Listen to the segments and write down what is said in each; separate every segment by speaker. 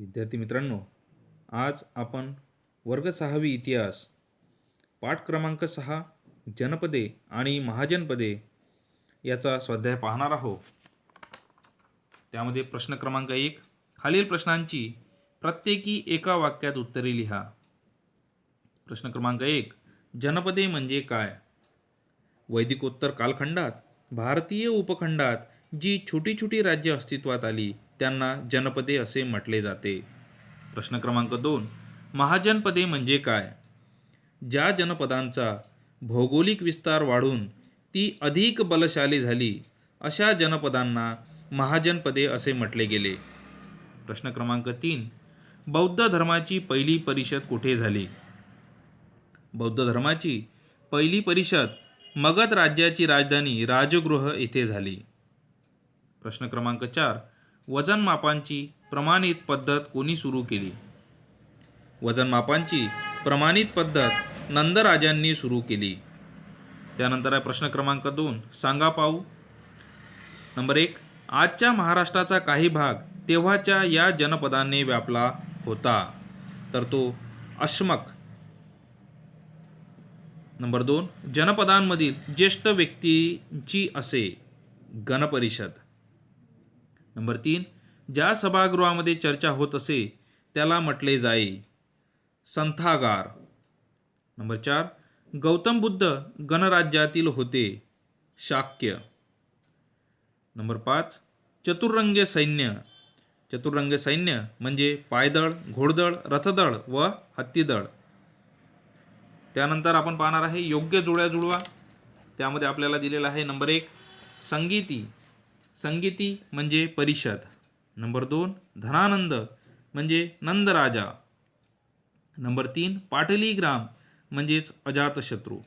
Speaker 1: विद्यार्थी मित्रांनो आज आपण वर्ग सहावी इतिहास पाठ क्रमांक सहा जनपदे आणि महाजनपदे याचा स्वाध्याय पाहणार आहोत. त्यामध्ये प्रश्न क्रमांक एक खालील प्रश्नांची प्रत्येकी एका वाक्यात उत्तरे लिहा. प्रश्न क्रमांक एक जनपदे म्हणजे काय? वैदिकोत्तर कालखंडात भारतीय उपखंडात जी छोटी छोटी राज्ये अस्तित्वात आली त्यांना जनपदे असे म्हटले जाते. प्रश्न क्रमांक दोन. महाजनपदे म्हणजे काय? ज्या जनपदांचा भौगोलिक विस्तार वाढून ती अधिक बलशाली झाली अशा जनपदांना महाजनपदे असे म्हटले गेले. प्रश्न क्रमांक तीन. बौद्ध धर्माची पहिली परिषद कुठे झाली? बौद्ध धर्माची पहिली परिषद मगध राज्याची राजधानी राजगृह येथे झाली. प्रश्न क्रमांक चार. वजन मापांची प्रमाणित पद्धत कोणी सुरू केली? वजनमापांची प्रमाणित पद्धत नंदराजांनी सुरू केली. त्यानंतर आहे प्रश्न क्रमांक दोन. सांगा पाहू. नंबर एक. आजच्या महाराष्ट्राचा काही भाग तेव्हाच्या या जनपदांनी व्यापला होता. तर तो अश्मक. नंबर दोन. जनपदांमधील ज्येष्ठ व्यक्तींची असे. गणपरिषद. नंबर तीन ज्या सभागृहामध्ये चर्चा होत असे त्याला म्हटले जाई. संथागार. नंबर चार गौतम बुद्ध गणराज्यातील होते. शाक्य. नंबर पाच चतुरंग सैन्य. चतुरंग सैन्य म्हणजे पायदळ घोडदळ रथदळ व हत्तीदळ. त्यानंतर आपण पाहणार आहे योग्य जुळ्या जुळवा. त्यामध्ये आपल्याला दिलेला आहे नंबर एक संगीती. संगीती म्हणजे परिषद. नंबर दोन धनानंद म्हणजे नंदराजा. नंबर तीन पाटलीग्राम म्हणजेच अजातशत्रू.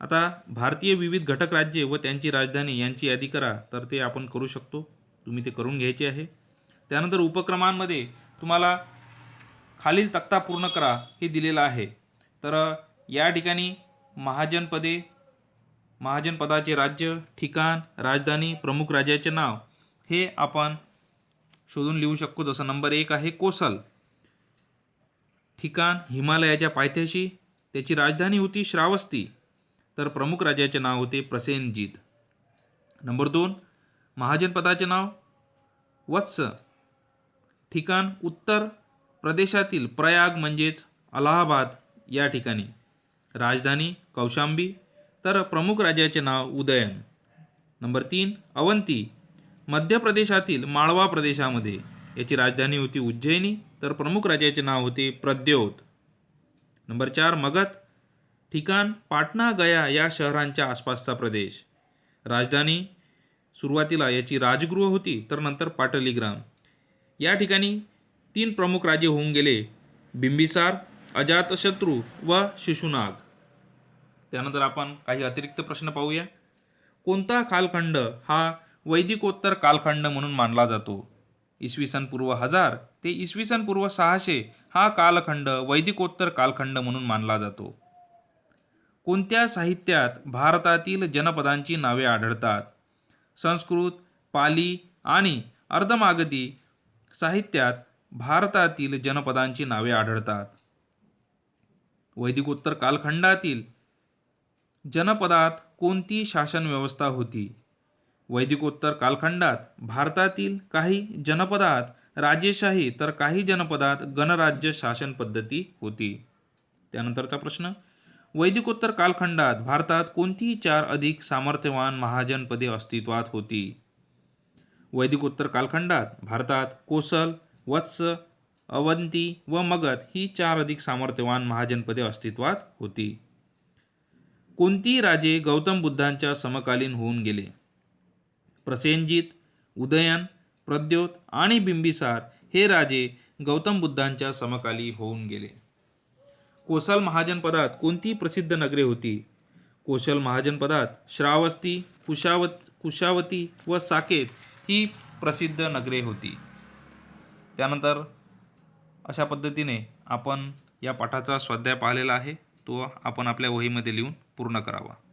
Speaker 1: आता भारतीय विविध घटक राज्ये व त्यांची राजधानी यांची यादी करा तर ते आपण करू शकतो. तुम्ही ते करून घ्यायचे आहे. त्यानंतर उपक्रमांमध्ये तुम्हाला खालील तक्ता पूर्ण करा हे दिलेलं आहे. तर या ठिकाणी महाजनपदे महाजनपदाचे राज्य ठिकाण राजधानी प्रमुख राज्याचे नाव. हे आपण शोधून लिहू शकतो. जसं नंबर एक आहे कोसल. ठिकाण हिमालयाच्या पायथ्याशी त्याची राजधानी होती श्रावस्ती. तर प्रमुख राज्याचे नाव होते प्रसेनजीत. नंबर दोन महाजनपदाचे नाव वत्स. ठिकाण उत्तर प्रदेशातील प्रयाग म्हणजेच अलाहाबाद या ठिकाणी. राजधानी कौशांबी तर प्रमुख राज्याचे नाव उदयन. नंबर तीन अवंती. मध्य प्रदेशातील माळवा प्रदेशामध्ये याची राजधानी होती उज्जैनी तर प्रमुख राज्याचे नाव होते प्रद्योत. नंबर चार मगध. ठिकाण पाटणा गया या शहरांच्या आसपासचा प्रदेश. राजधानी सुरुवातीला याची राजगृह होती तर नंतर पाटलीग्राम. या ठिकाणी तीन प्रमुख राजे होऊन गेले बिंबिसार अजातशत्रू व शिशुनाग. त्यानंतर आपण काही अतिरिक्त प्रश्न पाहूया. कोणता कालखंड हा वैदिकोत्तर कालखंड म्हणून मानला जातो? इसवी सन पूर्व हजार ते इसवी सन पूर्व सहाशे हा कालखंड वैदिकोत्तर कालखंड म्हणून मानला जातो. कोणत्या साहित्यात भारतातील जनपदांची नावे आढळतात? संस्कृत पाली आणि अर्धमागधी साहित्यात भारतातील जनपदांची नावे आढळतात. वैदिकोत्तर कालखंडातील जनपदात कोणती शासन व्यवस्था होती? वैदिकोत्तर कालखंडात भारतातील काही जनपदात राजेशाही तर काही जनपदात गणराज्य शासन पद्धती होती. त्यानंतरचा प्रश्न वैदिकोत्तर कालखंडात भारतात कोणती चार अधिक सामर्थ्यवान महाजनपदे अस्तित्वात होती? वैदिकोत्तर कालखंडात भारतात कोसल वत्स अवंती व मगध ही चार अधिक सामर्थ्यवान महाजनपदे अस्तित्वात होती. कोणती राजे गौतम बुद्धांच्या समकालीन होऊन गेले. प्रसेनजित उदयन प्रद्योत आणि बिंबिसार हे राजे गौतम बुद्धांच्या समकाली होऊन गेले. कोसल महाजनपदात कोणती प्रसिद्ध नगरे होती. कोशल महाजनपदात श्रावस्ती कुशावत कुशावती व साकेत ही प्रसिद्ध नगरे होती. त्यानंतर अशा पद्धतीने आपण या पाठाचा स्वाध्याय पाहिलेला आहे. तो आपण आपल्या वहीमध्ये लिहून पूर्ण करावा.